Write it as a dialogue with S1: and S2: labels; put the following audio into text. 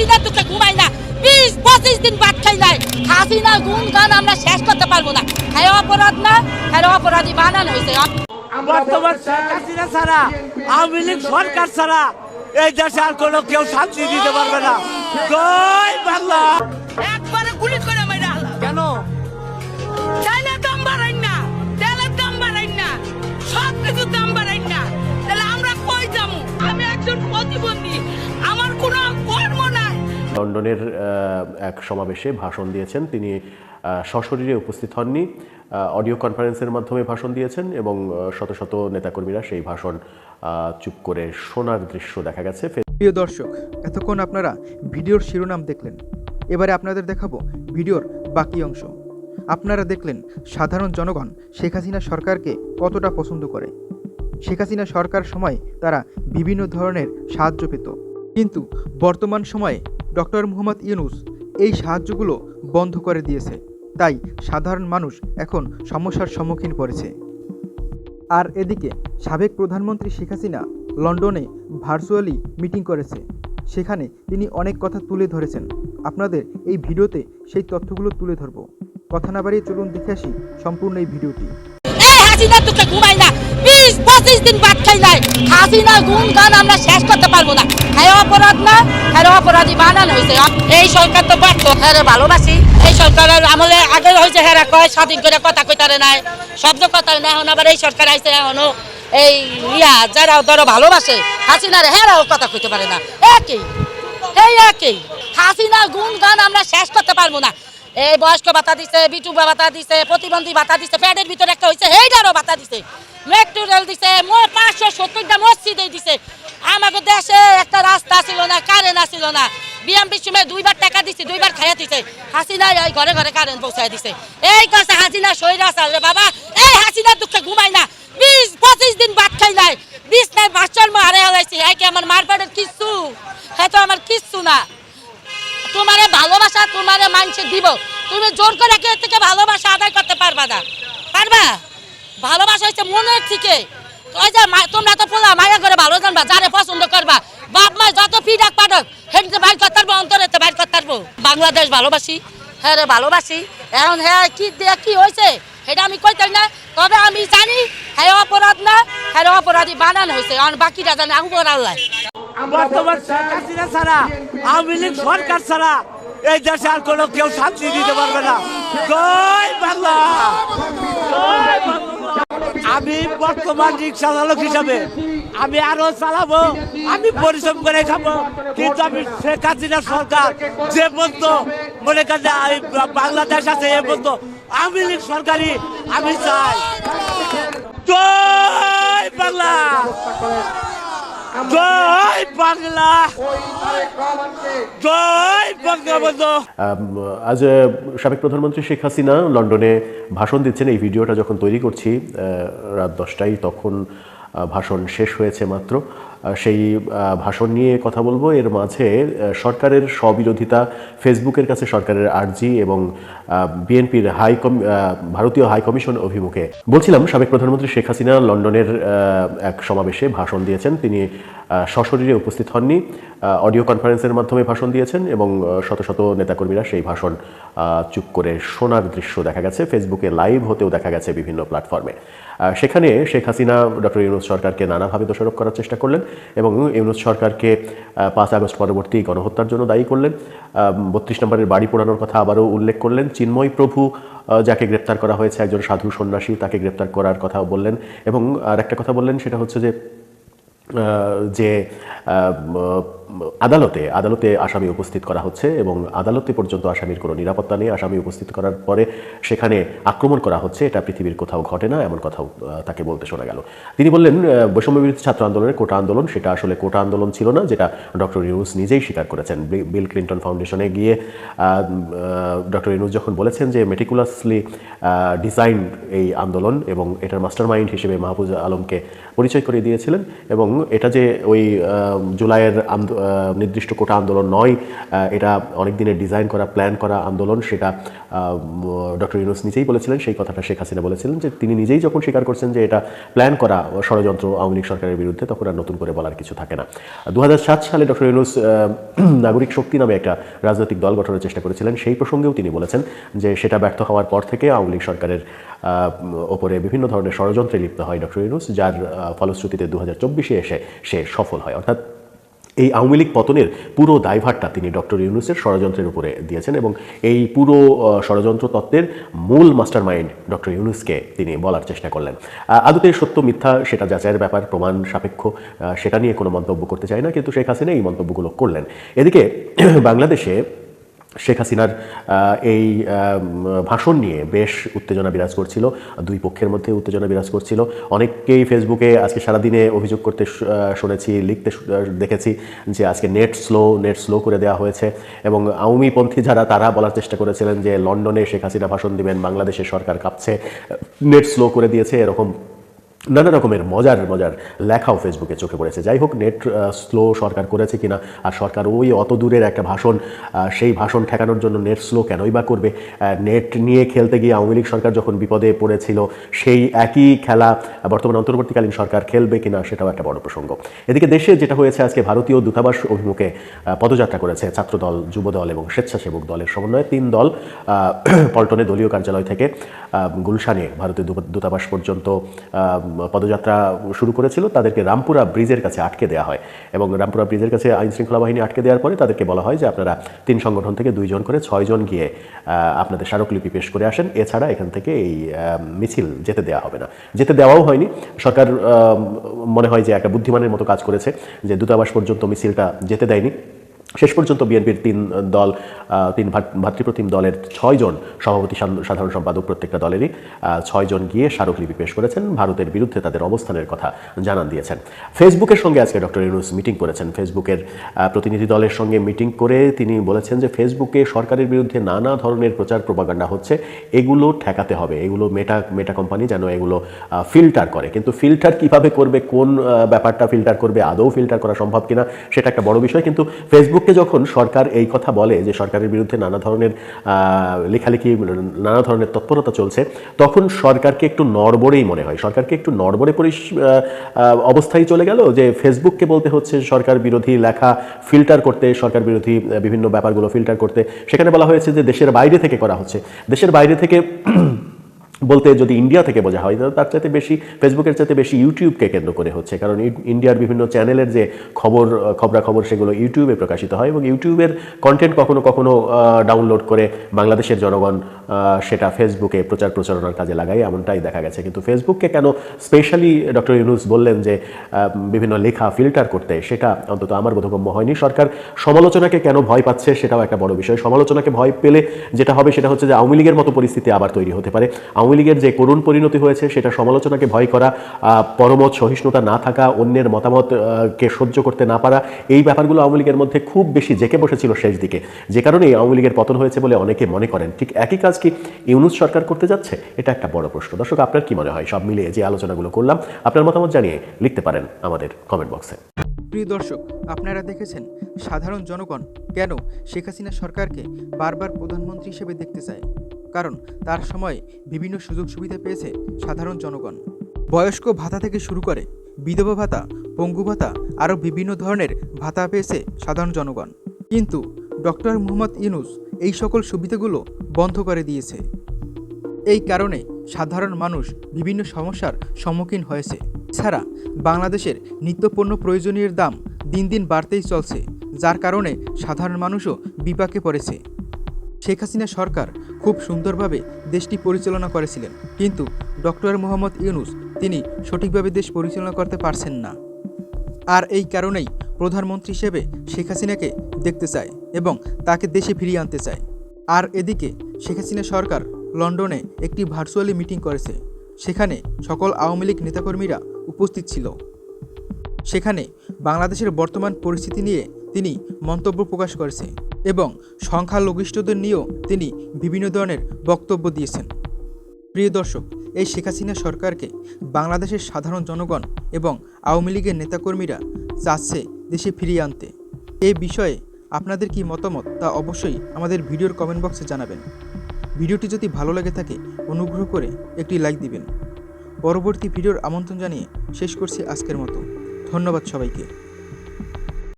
S1: হাসিনা তোকে ঘুমাই না। বিশ পঁচিশ দিন বাদ খাই নাই। হাসিনা গুণ গান আমরা শেষ করতে পারব না। হ্যাঁ অপরাধ না? হ্যাঁ অপরাধী বানানো হয়েছে।
S2: বর্তমান শেখ হাসিনা ছাড়া আওয়ামী লীগ সরকার ছাড়া এই দেশে আর কোনো কেউ শান্তি দিতে পারবে না। জয় বাংলা।
S1: একবারে গুলি করে
S3: লন্ডনের এক সমাবেশে ভাষণ দিয়েছেন। তিনি সশরীরে উপস্থিত হননি। অডিও কনফারেন্সের মাধ্যমে ভাষণ দিয়েছেন এবং শত শত নেতাকর্মীরা সেই ভাষণ চুপ করে শোনার দৃশ্য দেখা গেছে।
S4: প্রিয় দর্শক, এতক্ষণ আপনারা ভিডিওর শিরোনাম দেখলেন। এবারে আপনাদের দেখাবো ভিডিওর বাকি অংশ। আপনারা দেখলেন সাধারণ জনগণ শেখ হাসিনা সরকারকে কতটা পছন্দ করে। শেখ হাসিনা সরকার সময় তারা বিভিন্ন ধরনের সাহায্য পেত। কিন্তু বর্তমান সময়ে ডক্টর মোহাম্মদ ইউনুস এই সাহায্যগুলো বন্ধ করে দিয়েছে। তাই সাধারণ মানুষ এখন সমস্যার সম্মুখীন পড়েছে। আর এদিকে সাবেক প্রধানমন্ত্রী শেখ হাসিনা লন্ডনে ভার্চুয়ালি মিটিং করেছে। সেখানে তিনি অনেক কথা তুলে ধরেছেন। আপনাদের এই ভিডিওতে সেই তথ্যগুলো তুলে ধরব। কথা না বাড়িয়ে চলুন দেখে আসি সম্পূর্ণ এই ভিডিওটি।
S1: হাসিনা তোকে ঘুমাই না। বিশ পঁচিশ দিন বাদ খাই নাই। হাসিনা গুণ গান আমরা শেষ করতে পারব না। হ্যাঁ অপরাধ না হ্যাঁ অপরাধী বানানো হয়েছে এই সরকার তো ব্যর্থ হ্যাঁ ভালোবাসি। এই সরকারের আমলে আগে হয়েছে হ্যাঁ কয়, স্বাধীন করে কথা কইতারে নাই। শব্দ কথা না এখন, আবার এই সরকার আইছে এখনও। এই ইয়া, যারা ধরো ভালোবাসে, হাসিনারে হেরাও কথা কইতে পারে না। একই, এই একই। হাসিনা গুণ গান আমরা শেষ করতে পারব না। এই বয়স্ক ভাতা দিছে বিটুবা ভাতা দিছে, প্রতিবন্ধী ভাতা দিছে প্যাডের ভিতরে একটা হয়েছে হেইডারও ভাতা দিছে। মেট্রো রেল দিছে পাঁচশো সত্তরটা মসজিদে দিছে। আমাদের দেশে একটা রাস্তা ছিল না, কারেন্ট আসছিল না। বিএমপি সময় দুইবার টাকা দিছে, দুইবার খাইয়া দিছে। হাসিনা এই ঘরে ঘরে কারেন্ট পৌঁছায় দিছে। এই কথা হাসিনা, সইরা রে বাবা। এই হাসিনা দুঃখে ঘুমাই না। বিশ, পঁচিশ দিন ভাত খাই নাই। বিশ নাই, বাচ্চার মারে হারাইছি। হ্যাঁ কি আমার মারপাটের কিচ্ছু? হ্যাঁ তো আমার কিচ্ছু না। তোমারে ভালোবাসা তোমারে মানছে দিব। তুমি জোর করে কেউ থেকে ভালোবাসা আদায় করতে পারবা না। পারবা? ভালোবাসা হচ্ছে মনের থেকে। ওই যে তোমরা তো পোলা, মায়া করে ভালো জানবা, যারে পছন্দ করবা। বাপ মা যত ফিডাক পাঠক হেঁটে বাইর করতে পারব, অন্তরে বাইর করতে পারব। বাংলাদেশ ভালোবাসি? হ্যাঁ রে, ভালোবাসি। এখন হ্যাঁ কি দেয়া, কি হয়েছে সেটা আমি কই কইতে না? তবে আমি জানি হ্যাঁ অপরাধ না হ্যাঁ অপরাধী বানানো হয়েছে আর বাকিটা জানে উপর আল্লাহ।
S2: বর্তমান শেখ হাসিনা ছাড়া, আওয়ামী লীগ সরকার ছাড়া এই দেশে আর কোনো কেউ শান্তি দিতে পারবে না। আমি বর্তমান রিক্সা চালক হিসাবে আমি আরও চালাবো, আমি পরিশ্রম করে খাব। কিন্তু আমি শেখ হাসিনা সরকার যে বলতো মনে করেন বাংলাদেশ আছে এ বলতো আওয়ামী লীগ সরকারি, আমি চাই। জয় বাংলা।
S3: আজ সাবেক প্রধানমন্ত্রী শেখ হাসিনা লন্ডনে ভাষণ দিচ্ছেন। এই ভিডিওটা যখন তৈরি করছি রাত দশটায়, তখন ভাষণ শেষ হয়েছে মাত্র। সেই ভাষণ নিয়ে কথা বলব। এর মাঝে সরকারের স্ববিরোধিতা, ফেসবুকের কাছে সরকারের আর্জি এবং বিএনপির হাই ভারতীয় হাই কমিশন অভিমুখে। বলছিলাম, সাবেক প্রধানমন্ত্রী শেখ হাসিনা লন্ডনের এক সমাবেশে ভাষণ দিয়েছেন। তিনি সশরীরে উপস্থিত হননি অডিও কনফারেন্সের মাধ্যমে ভাষণ দিয়েছেন এবং শত শত নেতাকর্মীরা সেই ভাষণ চুপ করে শোনার দৃশ্য দেখা গেছে। ফেসবুকে লাইভ হতেও দেখা গেছে বিভিন্ন প্ল্যাটফর্মে। সেখানে শেখ হাসিনা, ডক্টর ইউনুস সরকারকে নানাভাবে দোষারোপ করার চেষ্টা করলেন। এবং ইউনুস সরকারকে পাঁচ আগস্ট পরবর্তী গণহত্যার জন্য দায়ী করলেন। বত্রিশ নম্বরের বাড়ি পোড়ানোর কথা আবারও উল্লেখ করলেন। চিন্ময় প্রভু যাকে গ্রেপ্তার করা হয়েছে, একজন সাধু সন্ন্যাসী, তাকে গ্রেপ্তার করার কথাও বললেন। এবং আর একটা কথা বললেন, সেটা হচ্ছে যে যে আদালতে আদালতে আসামি উপস্থিত করা হচ্ছে এবং আদালতে পর্যন্ত আসামির কোনো নিরাপত্তা নেই। আসামি উপস্থিত করার পরে সেখানে আক্রমণ করা হচ্ছে। এটা পৃথিবীর কোথাও ঘটে না এমন কথাও তাকে বলতে শোনা গেল। তিনি বললেন আহ, বৈষম্য বিরোধী ছাত্র আন্দোলনের কোটা আন্দোলন সেটা আসলে কোটা আন্দোলন ছিল না যেটা ডক্টর ইউনুস নিজেই স্বীকার করেছেন। বিল ক্লিন্টন ফাউন্ডেশনে গিয়ে ডক্টর ইউনুস যখন বলেছেন যে মেটিকুলাসলি ডিজাইন এই আন্দোলন এবং এটার মাস্টার মাইন্ড হিসেবে মাহফুজ আলমকে পরিচয় করিয়ে দিয়েছিলেন এবং এটা যে ওই জুলাইয়ের নির্দিষ্ট কোটা আন্দোলন নয়। এটা অনেক দিনের ডিজাইন করা প্ল্যান করা আন্দোলন, সেটা ডক্টর ইউনুস নিজেই বলেছিলেন, সেই কথাটা শেখ হাসিনা বলেছিলেন যে তিনি নিজেই যখন স্বীকার করছেন যে এটা প্ল্যান করা ষড়যন্ত্র আওয়ামী লীগ সরকারের বিরুদ্ধে, তখন আর নতুন করে বলার কিছু থাকে না। দু হাজার সাত সালে ডক্টর ইউনুস নাগরিক শক্তি নামে একটা রাজনৈতিক দল গঠনের চেষ্টা করেছিলেন, সেই প্রসঙ্গেও তিনি বলেছেন যে সেটা ব্যর্থ হওয়ার পর থেকে আওয়ামী লীগ সরকারের ওপরে বিভিন্ন ধরনের ষড়যন্ত্রে লিপ্ত হয় ডক্টর ইউনুস, যার ফলশ্রুতিতে দু এসে সে সফল হয়। অর্থাৎ এই আওয়ামী লীগ পতনের পুরো দায়ভারটা তিনি ডক্টর ইউনুসের ষড়যন্ত্রের উপরে দিয়েছেন এবং এই পুরো ষড়যন্ত্র তত্ত্বের মূল মাস্টার মাইন্ড ডক্টর ইউনুসকে তিনি বলার চেষ্টা করলেন। আদতে সত্য মিথ্যা সেটা যাচাইয়ের ব্যাপার, প্রমাণ সাপেক্ষ সেটা নিয়ে কোনো মন্তব্য করতে চায় না, কিন্তু শেখ হাসিনা এই মন্তব্যগুলো করলেন। এদিকে বাংলাদেশে শেখ হাসিনার এই ভাষণ নিয়ে বেশ উত্তেজনা বিরাজ করছিল, দুই পক্ষের মধ্যে উত্তেজনা বিরাজ করছিল। অনেককেই ফেসবুকে আজকে সারাদিনে অভিযোগ করতে শুনেছি, লিখতে দেখেছি যে আজকে নেট স্লো নেট স্লো করে দেওয়া হয়েছে এবং আওয়ামীপন্থী যারা, তারা বলার চেষ্টা করেছিলেন যে লন্ডনে শেখ হাসিনা ভাষণ দিবেন, বাংলাদেশের সরকার কাঁপছে, নেট স্লো করে দিয়েছে, এরকম নানা রকমের মজার মজার লেখাও ফেসবুকে চোখে পড়েছে। যাই হোক, নেট স্লো সরকার করেছে কিনা আর সরকার ওই অত দূরের একটা ভাষণ সেই ভাষণ ঠেকানোর জন্য নেট স্লো কেনই বা করবে? নেট নিয়ে খেলতে গিয়ে আওয়ামী লীগ সরকার যখন বিপদে পড়েছিল, সেই একই খেলা বর্তমান অন্তর্বর্তীকালীন সরকার খেলবে কিনা সেটাও একটা বড় প্রসঙ্গ। এদিকে দেশে যেটা হয়েছে, আজকে ভারতীয় দূতাবাস অভিমুখে পদযাত্রা করেছে ছাত্রদল, যুবদল এবং স্বেচ্ছাসেবক দলের সমন্বয়ে। তিন দল পল্টনে দলীয় কার্যালয় থেকে গুলশানে ভারতীয় দূতাবাস পর্যন্ত পদযাত্রা শুরু করেছিল, তাদেরকে রামপুরা ব্রিজের কাছে আটকে দেওয়া হয় এবং রামপুরা ব্রিজের কাছে আইন শৃঙ্খলা বাহিনী আটকে দেওয়ার পরে তাদেরকে বলা হয় যে আপনারা তিন সংগঠন থেকে দুইজন করে ছয়জন গিয়ে আপনাদের স্মারকলিপি পেশ করে আসেন। এছাড়া এখান থেকে এই মিছিল যেতে দেওয়া হবে না। যেতে দেওয়াও হয়নি। সরকার মনে হয় যে একটা বুদ্ধিমানের মতো কাজ করেছে যে দূতাবাস পর্যন্ত মিছিলটা যেতে দেয়নি। শেষ পর্যন্ত বিএনপির তিন দল তিন ভাতৃপ্রতিম দলের ছয়জন সভাপতি সাধারণ সম্পাদক প্রত্যেকটা দলেরই ছয়জন গিয়ে স্মারকলিপি পেশ করেছেন, ভারতের বিরুদ্ধে তাদের অবস্থানের কথা জানান দিয়েছেন। ফেসবুকের সঙ্গে আজকে ডক্টর ইউনুস মিটিং করেছেন। ফেসবুকের প্রতিনিধি দলের সঙ্গে মিটিং করে তিনি বলেছেন যে ফেসবুকে সরকারের বিরুদ্ধে নানা ধরনের প্রচার প্রপাগান্ডা হচ্ছে, এগুলো ঠেকাতে হবে, এগুলো মেটা মেটা কোম্পানি যেন এগুলো ফিল্টার করে। কিন্তু ফিল্টার কীভাবে করবে, কোন ব্যাপারটা ফিল্টার করবে, আদৌ ফিল্টার করা সম্ভব কিনা, সেটা একটা বড় বিষয়। কিন্তু ফেসবুককে যখন সরকার এই কথা বলে যে সরকারের বিরুদ্ধে নানা ধরনের লেখালেখি, নানা ধরনের তৎপরতা চলছে, তখন সরকারকে একটু নড়বড়েই মনে হয়। সরকারকে একটু নড়বড়ে পরিস অবস্থায় চলে গেল যে ফেসবুককে বলতে হচ্ছে সরকার বিরোধী লেখা ফিল্টার করতে, সরকার বিরোধী বিভিন্ন ব্যাপারগুলো ফিল্টার করতে। সেখানে বলা হয়েছে যে দেশের বাইরে থেকে করা হচ্ছে। দেশের বাইরে থেকে বলতে যদি ইন্ডিয়া থেকে বোঝা হয় তার চাইতে বেশি ফেসবুকের চাইতে বেশি ইউটিউবকে কেন্দ্র করে হচ্ছে। কারণ ইন্ডিয়ার বিভিন্ন চ্যানেলের যে খবর খবরাখবর, সেগুলো ইউটিউবে প্রকাশিত হয় এবং ইউটিউবের কন্টেন্ট কখনো কখনো ডাউনলোড করে বাংলাদেশের জনগণ সেটা ফেসবুকে প্রচার প্রচারণার কাজে লাগায়, এমনটাই দেখা গেছে। কিন্তু ফেসবুককে কেন স্পেশালি ডক্টর ইউনুস বললেন যে বিভিন্ন লেখা ফিল্টার করতে, সেটা অন্তত আমার বোধগম্য হয়নি। সরকার সমালোচনাকে কেন ভয় পাচ্ছে, সেটাও একটা বড় বিষয়। সমালোচনাকে ভয় পেলে যেটা হবে, সেটা হচ্ছে যে আওয়ামী লীগের মতো পরিস্থিতি আবার তৈরি হতে পারে। আওয়ামী লীগের যে করুণ পরিণতি হয়েছে, সেটা সমালোচনাকে ভয় করা পরমত সহিষ্ণুতা না থাকা, অন্যের মতামত কে সহ্য করতে না পারা, এই ব্যাপারগুলো আওয়ামী লীগের মধ্যে খুব বেশি জেকে বসেছিল শেষ দিকে। যে কারণে আওয়ামী লীগের পতন হয়েছে বলে অনেকে মনে করেন। ঠিক একই কাজ কি ইউনুস সরকার করতে যাচ্ছে? এটা একটা বড় প্রশ্ন। দর্শক, আপনার কি মনে হয়? সব মিলিয়ে যে আলোচনাগুলো করলাম, আপনার মতামত জানিয়ে লিখতে পারেন আমাদের কমেন্ট বক্সে।
S4: প্রিয় দর্শক, আপনারা দেখেছেন, সাধারণ জনগণ কেন শেখ হাসিনা সরকারকে বারবার প্রধানমন্ত্রী হিসেবে দেখতে চায়? কারণ তার সময় বিভিন্ন সুযোগ সুবিধা পেয়েছে সাধারণ জনগণ। বয়স্ক ভাতা থেকে শুরু করে বিধবা ভাতা, পঙ্গু ভাতা, আরও বিভিন্ন ধরনের ভাতা পেয়েছে সাধারণ জনগণ। কিন্তু ডক্টর মুহম্মদ ইউনুস এই সকল সুবিধাগুলো বন্ধ করে দিয়েছে। এই কারণে সাধারণ মানুষ বিভিন্ন সমস্যার সম্মুখীন হয়েছে। ছাড়া বাংলাদেশের নিত্যপণ্য প্রয়োজনীয়ের দাম দিন দিন বাড়তেই চলছে, যার কারণে সাধারণ মানুষও বিপাকে পড়েছে। শেখ হাসিনা সরকার খুব সুন্দরভাবে দেশটি পরিচালনা করেছিলেন। কিন্তু ডক্টর মোহাম্মদ ইউনুস তিনি সঠিকভাবে দেশ পরিচালনা করতে পারছেন না। আর এই কারণেই প্রধানমন্ত্রী হিসেবে শেখ হাসিনাকে দেখতে চায় এবং তাকে দেশে ফিরিয়ে আনতে চায়। আর এদিকে শেখ হাসিনা সরকার লন্ডনে একটি ভার্চুয়ালি মিটিং করেছে। সেখানে সকল আওয়ামী লীগ নেতাকর্মীরা উপস্থিত ছিল। সেখানে বাংলাদেশের বর্তমান পরিস্থিতি নিয়ে তিনি মন্তব্য প্রকাশ করেছে এবং সংখ্যালঘিষ্ঠদের নিয়েও তিনি বিভিন্ন ধরনের বক্তব্য দিয়েছেন। প্রিয় দর্শক, এই শেখ হাসিনা সরকারকে বাংলাদেশের সাধারণ জনগণ এবং আওয়ামী লীগের নেতাকর্মীরা চাচ্ছে দেশে ফিরিয়ে আনতে। এই বিষয়ে আপনাদের কি মতামত তা অবশ্যই আমাদের ভিডিওর কমেন্ট বক্সে জানাবেন। ভিডিওটি যদি ভালো লেগে থাকে, অনুগ্রহ করে একটি লাইক দিবেন। পরবর্তী ভিডিওর আমন্ত্রণ জানিয়ে শেষ করছি আজকের মতো। ধন্যবাদ সবাইকে।